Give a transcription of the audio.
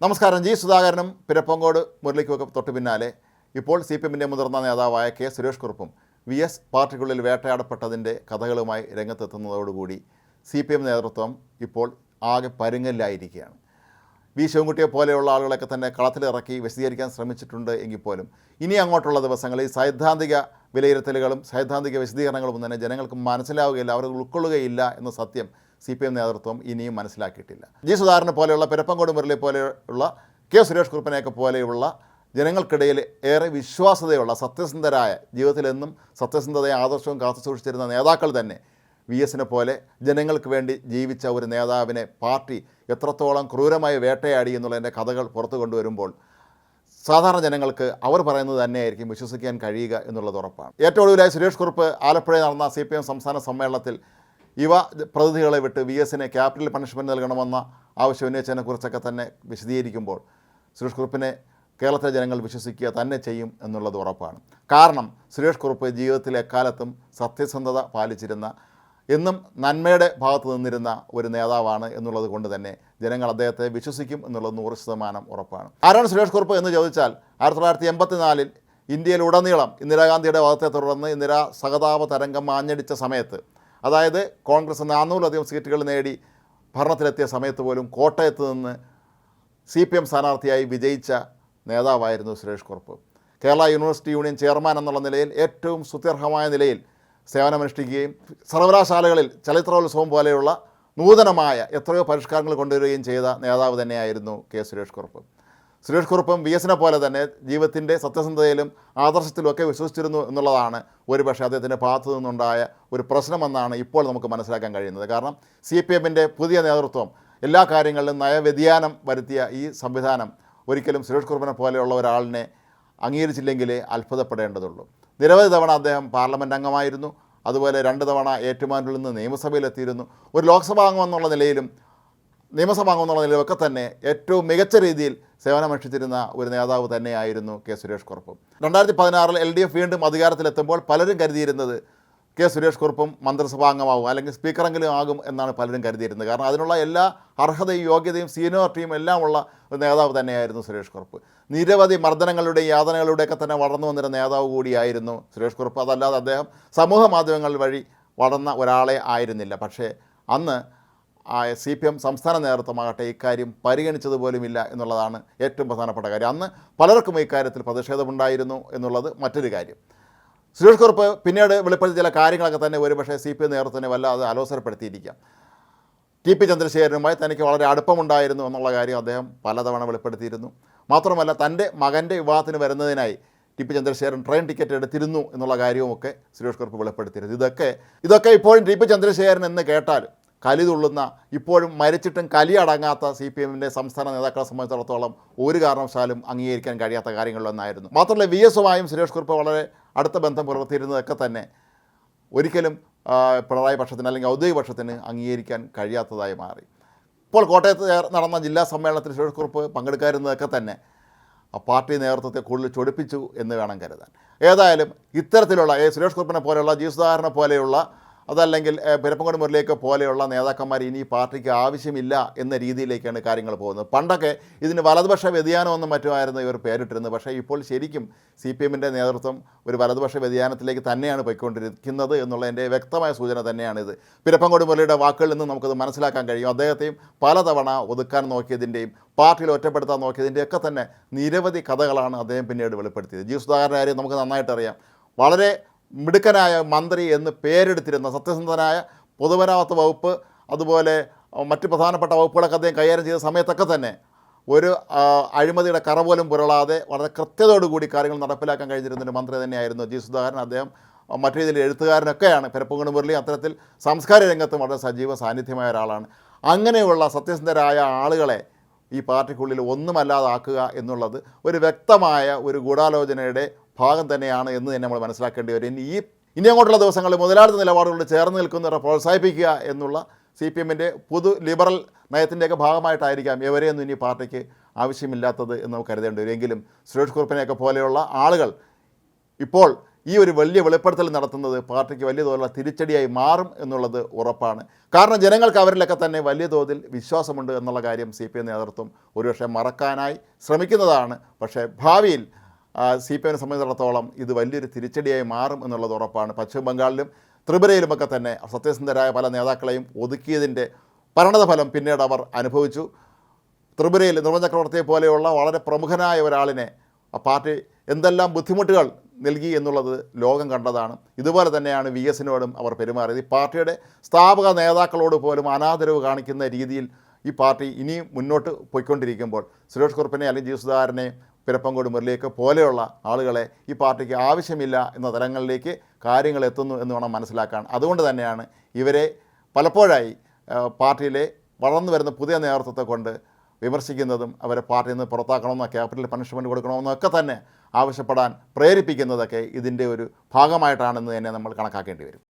നമസ്കാരം. ജി. സുധാകരനും പിരപ്പങ്കോട് മുരളിക്കുമൊക്കെ തൊട്ട് പിന്നാലെ. ഇപ്പോൾ സി പി എമ്മിന്റെ മുതിർന്ന നേതാവായ കെ. സുരേഷ് കുറുപ്പും വി. എസ്. പാർട്ടിക്കുള്ളിൽ വേട്ടയാടപ്പെട്ടതിന്റെ കഥകളുമായി രംഗത്തെത്തുന്നതോടുകൂടി സി പി എം നേതൃത്വം ഇപ്പോൾ ആകെ പരുങ്ങലിലായിരിക്കുകയാണ്. വി. ശിവൻകുട്ടിയെ പോലെയുള്ള ആളുകളൊക്കെ തന്നെ കളത്തിലിറക്കി വിശദീകരിക്കാൻ ശ്രമിച്ചിട്ടുണ്ട് എങ്കിൽ പോലും. ഇനി അങ്ങോട്ടുള്ള ദിവസങ്ങളിൽ സൈദ്ധാന്തിക വിലയിരുത്തലുകളും സൈദ്ധാന്തിക വിശദീകരണങ്ങളും തന്നെ ജനങ്ങൾക്ക് മനസ്സിലാവുകയില്ല. അവർ ഉൾക്കൊള്ളുകയില്ല എന്ന സത്യം സി പി എം നേതൃത്വം ഇനിയും മനസ്സിലാക്കിയിട്ടില്ല. ജി സുധാകരനെ പോലെയുള്ള പെരപ്പങ്കോട് മുരളി പോലെയുള്ള കെ സുരേഷ് കുറുപ്പിനെയൊക്കെ പോലെയുള്ള ജനങ്ങൾക്കിടയിൽ ഏറെ വിശ്വാസതയുള്ള സത്യസന്ധരായ ജീവിതത്തിലെന്നും സത്യസന്ധതയെ ആദർശവും കാത്തു സൂക്ഷിച്ചിരുന്ന നേതാക്കൾ തന്നെ വി എസിനെ പോലെ ജനങ്ങൾക്ക് വേണ്ടി ജീവിച്ച ഒരു നേതാവിനെ പാർട്ടി എത്രത്തോളം ക്രൂരമായി വേട്ടയാടി എന്നുള്ളതിന്റെ കഥകൾ പുറത്തു കൊണ്ടുവരുമ്പോൾ സാധാരണ ജനങ്ങൾക്ക് അവർ പറയുന്നത് തന്നെയായിരിക്കും വിശ്വസിക്കാൻ കഴിയുക എന്നുള്ളത് ഉറപ്പാണ്. ഏറ്റവും ഒടുവിലായി സുരേഷ് കുറുപ്പ് ആലപ്പുഴയിൽ നടന്ന സി സംസ്ഥാന സമ്മേളനത്തിൽ യുവ പ്രതിനിധികളെ വിട്ട് വി എസിന് ക്യാപിറ്റൽ പണിഷ്മെന്റ് നൽകണമെന്ന ആവശ്യം ഉന്നയിച്ചതിനെക്കുറിച്ചൊക്കെ തന്നെ വിശദീകരിക്കുമ്പോൾ സുരേഷ് കുറുപ്പിനെ കേരളത്തിലെ ജനങ്ങൾ വിശ്വസിക്കുക തന്നെ ചെയ്യും എന്നുള്ളത് ഉറപ്പാണ്. കാരണം സുരേഷ് കുറുപ്പ് ജീവിതത്തിലെ എക്കാലത്തും സത്യസന്ധത പാലിച്ചിരുന്ന എന്നും നന്മയുടെ ഭാഗത്ത് നിന്നിരുന്ന ഒരു നേതാവാണ് എന്നുള്ളത് കൊണ്ട് തന്നെ ജനങ്ങൾ അദ്ദേഹത്തെ വിശ്വസിക്കും എന്നുള്ളത് നൂറ് ശതമാനം ഉറപ്പാണ്. ആരാണ് സുരേഷ് കുറുപ്പ് എന്ന് ചോദിച്ചാൽ ആയിരത്തി തൊള്ളായിരത്തി എൺപത്തിനാലിൽ ഇന്ത്യയിലുടനീളം ഇന്ദിരാഗാന്ധിയുടെ വധത്തെ തുടർന്ന് ഇന്ദിരാ സഹതാപ തരംഗം ആഞ്ഞടിച്ച സമയത്ത് അതായത് കോൺഗ്രസ് നാനൂറിലധികം സീറ്റുകൾ നേടി ഭരണത്തിലെത്തിയ സമയത്ത് പോലും കോട്ടയത്ത് നിന്ന് സി പി എം സ്ഥാനാർത്ഥിയായി വിജയിച്ച നേതാവായിരുന്നു Suresh Kurup. Kerala university union chairman എന്നുള്ള നിലയിൽ ഏറ്റവും സുത്യർഹമായ നിലയിൽ സേവനമനുഷ്ഠിക്കുകയും സർവകലാശാലകളിൽ ചലച്ചിത്രോത്സവം പോലെയുള്ള നൂതനമായ എത്രയോ പരിഷ്കാരങ്ങൾ കൊണ്ടുവരികയും ചെയ്ത നേതാവ് തന്നെയായിരുന്നു കെ സുരേഷ് കുറുപ്പ്. സുരേഷ് കുറുപ്പും വി എസിനെ പോലെ തന്നെ ജീവിതത്തിന്റെ സത്യസന്ധതയിലും ആദർശത്തിലും ഒക്കെ വിശ്വസിച്ചിരുന്നു എന്നുള്ളതാണ് ഒരുപക്ഷെ അദ്ദേഹത്തിന്റെ ഭാഗത്തു നിന്നുണ്ടായ ഒരു പ്രശ്നമെന്നാണ് ഇപ്പോൾ നമുക്ക് മനസ്സിലാക്കാൻ കഴിയുന്നത്. കാരണം സി പി എമ്മിന്റെ പുതിയ നേതൃത്വം എല്ലാ കാര്യങ്ങളിലും നയവ്യതിയാനം വരുത്തിയ ഈ സംവിധാനം ഒരിക്കലും സുരേഷ് കുറുപ്പിനെ പോലെയുള്ള ഒരാളിനെ അംഗീകരിച്ചില്ലെങ്കിലേ അത്ഭുതപ്പെടേണ്ടതുള്ളൂ. നിരവധി തവണ അദ്ദേഹം പാർലമെന്റ് അംഗമായിരുന്നു. അതുപോലെ രണ്ട് തവണ ഏറ്റുമാനൂരിൽ നിന്ന് നിയമസഭയിലെത്തിയിരുന്നു. ഒരു ലോക്സഭാ അംഗം എന്നുള്ള നിലയിലും നിയമസഭാ അംഗമെന്നുള്ള നിലയിലൊക്കെ തന്നെ ഏറ്റവും മികച്ച രീതിയിൽ സേവനമനുഷ്ഠിച്ചിരുന്ന ഒരു നേതാവ് തന്നെയായിരുന്നു കെ സുരേഷ് കുറുപ്പ്. രണ്ടായിരത്തി പതിനാറിൽ എൽ ഡി എഫ് വീണ്ടും അധികാരത്തിലെത്തുമ്പോൾ പലരും കരുതിയിരുന്നത് കെ സുരേഷ് കുറുപ്പും മന്ത്രിസഭാ അംഗമാകും അല്ലെങ്കിൽ സ്പീക്കറെങ്കിലും ആകും എന്നാണ് പലരും കരുതിയിരുന്നത്. കാരണം അതിനുള്ള എല്ലാ അർഹതയും യോഗ്യതയും സീനിയോറിറ്റിയും എല്ലാം ഉള്ള ഒരു നേതാവ് തന്നെയായിരുന്നു സുരേഷ് കുറുപ്പ്. നിരവധി മർദ്ദനങ്ങളുടെയും യാതനകളുടെയൊക്കെ തന്നെ വളർന്നു വന്നിരുന്ന നേതാവ് കൂടിയായിരുന്നു സുരേഷ് കുറുപ്പ്. അതല്ലാതെ അദ്ദേഹം സമൂഹ മാധ്യമങ്ങൾ വഴി വളർന്ന ഒരാളെ ആയിരുന്നില്ല. പക്ഷേ അന്ന് സി പി എം സംസ്ഥാന നേതൃത്വമാകട്ടെ ഇക്കാര്യം പരിഗണിച്ചതുപോലുമില്ല എന്നുള്ളതാണ് ഏറ്റവും പ്രധാനപ്പെട്ട കാര്യം. അന്ന് പലർക്കും ഇക്കാര്യത്തിൽ പ്രതിഷേധമുണ്ടായിരുന്നു എന്നുള്ളത് മറ്റൊരു കാര്യം. സുരേഷ് കുറുപ്പ് പിന്നീട് വെളിപ്പെടുത്തിയ ചില കാര്യങ്ങളൊക്കെ തന്നെ ഒരുപക്ഷെ സി പി എം നേതൃത്വത്തിനെ വല്ലാതെ അലോസരപ്പെടുത്തിയിരിക്കാം. ടി പി ചന്ദ്രശേഖരനുമായി തനിക്ക് വളരെ അടുപ്പമുണ്ടായിരുന്നു എന്നുള്ള കാര്യം അദ്ദേഹം പലതവണ വെളിപ്പെടുത്തിയിരുന്നു. മാത്രമല്ല തന്റെ മകന്റെ വിവാഹത്തിന് വരുന്നതിനായി T P Chandrasekharan train ticket എടുത്തിരുന്നു എന്നുള്ള കാര്യവുമൊക്കെ സുരേഷ് കുറുപ്പ് വെളിപ്പെടുത്തിയിരുന്നു. ഇതൊക്കെ ഇതൊക്കെ ഇപ്പോഴും ടി പി ചന്ദ്രശേഖരൻ എന്ന് കേട്ടാൽ കലി തുള്ളുന്ന ഇപ്പോഴും മരിച്ചിട്ടും കലി അടങ്ങാത്ത സി പി എമ്മിന്റെ സംസ്ഥാന നേതാക്കളെ സംബന്ധിച്ചിടത്തോളം ഒരു കാരണവശാലും അംഗീകരിക്കാൻ കഴിയാത്ത കാര്യങ്ങളിലൊന്നായിരുന്നു. മാത്രമല്ല വി എസുമായും സുരേഷ് കുറുപ്പ് വളരെ അടുത്ത ബന്ധം പുലർത്തിയിരുന്നതൊക്കെ തന്നെ ഒരിക്കലും പിണറായി പക്ഷത്തിന് അല്ലെങ്കിൽ ഔദ്യോഗിക പക്ഷത്തിന് അംഗീകരിക്കാൻ കഴിയാത്തതായി മാറി. ഇപ്പോൾ കോട്ടയത്ത് നടന്ന ജില്ലാ സമ്മേളനത്തിൽ സുരേഷ് കുറുപ്പ് പങ്കെടുക്കാതിരുന്നതൊക്കെ തന്നെ പാർട്ടി നേതൃത്വത്തെ കൂടുതൽ ചൊടിപ്പിച്ചു എന്ന് വേണം കരുതാൻ. ഏതായാലും ഇത്തരത്തിലുള്ള സുരേഷ് കുറുപ്പിനെ പോലെയുള്ള ജി പോലെയുള്ള അതല്ലെങ്കിൽ പെരപ്പങ്കോട് മുരളിയൊക്കെ പോലെയുള്ള നേതാക്കന്മാർ ഇനി പാർട്ടിക്ക് ആവശ്യമില്ല എന്ന രീതിയിലേക്കാണ് കാര്യങ്ങൾ പോകുന്നത്. പണ്ടൊക്കെ ഇതിന് വലതുപക്ഷ വ്യതിയാനമൊന്നും മറ്റുമായിരുന്നു ഇവർ പേരിട്ടിരുന്നത്. പക്ഷേ ഇപ്പോൾ ശരിക്കും സി പി എമ്മിന്റെ നേതൃത്വം ഒരു വലതുപക്ഷ വ്യതിയാനത്തിലേക്ക് തന്നെയാണ് പോയിക്കൊണ്ടിരിക്കുന്നത് എന്നുള്ള എന്നുള്ളതിന്റെ വ്യക്തമായ സൂചന തന്നെയാണിത്. പിരപ്പങ്കോട് മുരളിയുടെ വാക്കുകളിൽ നിന്ന് നമുക്കത് മനസ്സിലാക്കാൻ കഴിയും. അദ്ദേഹത്തെയും പലതവണ ഒതുക്കാൻ നോക്കിയതിന്റെയും പാർട്ടിയിൽ ഒറ്റപ്പെടുത്താൻ നോക്കിയതിന്റെയും ഒക്കെ തന്നെ നിരവധി കഥകളാണ് അദ്ദേഹം പിന്നീട് വെളിപ്പെടുത്തിയത്. ജി കാര്യം നമുക്ക് നന്നായിട്ടറിയാം. വളരെ മിടുക്കനായ മന്ത്രി എന്ന് പേരെടുത്തിരുന്ന സത്യസന്ധനായ പൊതുമരാമത്ത് വകുപ്പ് അതുപോലെ മറ്റ് പ്രധാനപ്പെട്ട വകുപ്പുകളൊക്കെ അദ്ദേഹം കൈകാര്യം ചെയ്ത സമയത്തൊക്കെ തന്നെ ഒരു അഴിമതിയുടെ കറ പോലും പുരളാതെ വളരെ കൃത്യതയോടുകൂടി കാര്യങ്ങൾ നടപ്പിലാക്കാൻ കഴിഞ്ഞിരുന്നൊരു മന്ത്രി തന്നെയായിരുന്നു ജി സുധാകരൻ. അദ്ദേഹം മറ്റു രീതിയിൽ എഴുത്തുകാരനൊക്കെയാണ്. പെരപ്പുങ്കണ് മുരളി അത്തരത്തിൽ സാംസ്കാരിക രംഗത്തും വളരെ സജീവ സാന്നിധ്യമായ ഒരാളാണ്. അങ്ങനെയുള്ള സത്യസന്ധരായ ആളുകളെ ഈ പാർട്ടിക്കുള്ളിൽ ഒന്നുമല്ലാതാക്കുക എന്നുള്ളത് ഒരു വ്യക്തമായ ഒരു ഗൂഢാലോചനയുടെ ഭാഗം തന്നെയാണ് എന്ന് തന്നെ നമ്മൾ മനസ്സിലാക്കേണ്ടി വരും. ഇനി ഈ ഇനി അങ്ങോട്ടുള്ള ദിവസങ്ങളിൽ മുതലാളിത്ത നിലപാടുകളോട് ചേർന്ന് നിൽക്കുന്നവരെ പ്രോത്സാഹിപ്പിക്കുക എന്നുള്ള സി പി എമ്മിന്റെ പൊതു ലിബറൽ നയത്തിന്റെയൊക്കെ ഭാഗമായിട്ടായിരിക്കാം എവരെയൊന്നും ഇനി പാർട്ടിക്ക് ആവശ്യമില്ലാത്തത് എന്ന് നമുക്ക് കരുതേണ്ടി വരും. എങ്കിലും സുരേഷ് കുറുപ്പിനെയൊക്കെ പോലെയുള്ള ആളുകൾ ഇപ്പോൾ ഈ ഒരു വലിയ വെളിപ്പെടുത്തൽ നടത്തുന്നത് പാർട്ടിക്ക് വലിയ തോതിലുള്ള തിരിച്ചടിയായി മാറും എന്നുള്ളത് ഉറപ്പാണ്. കാരണം ജനങ്ങൾക്ക് അവരിലൊക്കെ തന്നെ വലിയ തോതിൽ വിശ്വാസമുണ്ട് എന്നുള്ള കാര്യം സി പി എം നേതൃത്വം ഒരുപക്ഷെ മറക്കാനായി ശ്രമിക്കുന്നതാണ്. പക്ഷേ ഭാവിയിൽ സി പി എമ്മിനെ സംബന്ധിച്ചിടത്തോളം ഇത് വലിയൊരു തിരിച്ചടിയായി മാറും എന്നുള്ളത് ഉറപ്പാണ്. പശ്ചിമ ബംഗാളിലും ത്രിപുരയിലുമൊക്കെ തന്നെ സത്യസന്ധരായ പല നേതാക്കളെയും ഒതുക്കിയതിന്റെ പരിണതഫലം പിന്നീട് അവർ അനുഭവിച്ചു. ത്രിപുരയിൽ നിർമ്മൽ ചക്രവർത്തിയെ പോലെയുള്ള വളരെ പ്രമുഖനായ ഒരാളിനെ ആ പാർട്ടി എന്തെല്ലാം ബുദ്ധിമുട്ടുകൾ നൽകി എന്നുള്ളത് ലോകം കണ്ടതാണ്. ഇതുപോലെ തന്നെയാണ് വി എസിനോടും അവർ പെരുമാറിയത്. ഈ പാർട്ടിയുടെ സ്ഥാപക നേതാക്കളോട് പോലും അനാദരവ് കാണിക്കുന്ന രീതിയിൽ ഈ പാർട്ടി ഇനിയും മുന്നോട്ട് പോയിക്കൊണ്ടിരിക്കുമ്പോൾ സുരേഷ് കുറുപ്പിനെ അല്ലെങ്കിൽ ജി സുധാകരനെ പിരപ്പങ്കോട് മുരളിയൊക്കെ പോലെയുള്ള ആളുകളെ ഈ പാർട്ടിക്ക് ആവശ്യമില്ല എന്ന തലങ്ങളിലേക്ക് കാര്യങ്ങൾ എത്തുന്നു എന്ന് വേണം മനസ്സിലാക്കാൻ. അതുകൊണ്ട് തന്നെയാണ് ഇവരെ പലപ്പോഴായി പാർട്ടിയിലെ വളർന്നു വരുന്ന പുതിയ നേതൃത്വത്തെ കൊണ്ട് വിമർശിക്കുന്നതും അവരെ പാർട്ടിയിൽ നിന്ന് പുറത്താക്കണമെന്നോ ക്യാപിറ്റൽ പണിഷ്മെന്റ് കൊടുക്കണമെന്നോ ഒക്കെ തന്നെ ആവശ്യപ്പെടാൻ പ്രേരിപ്പിക്കുന്നതൊക്കെ ഇതിന്റെ ഒരു ഭാഗമായിട്ടാണെന്ന് തന്നെ നമ്മൾ കണക്കാക്കേണ്ടി വരും.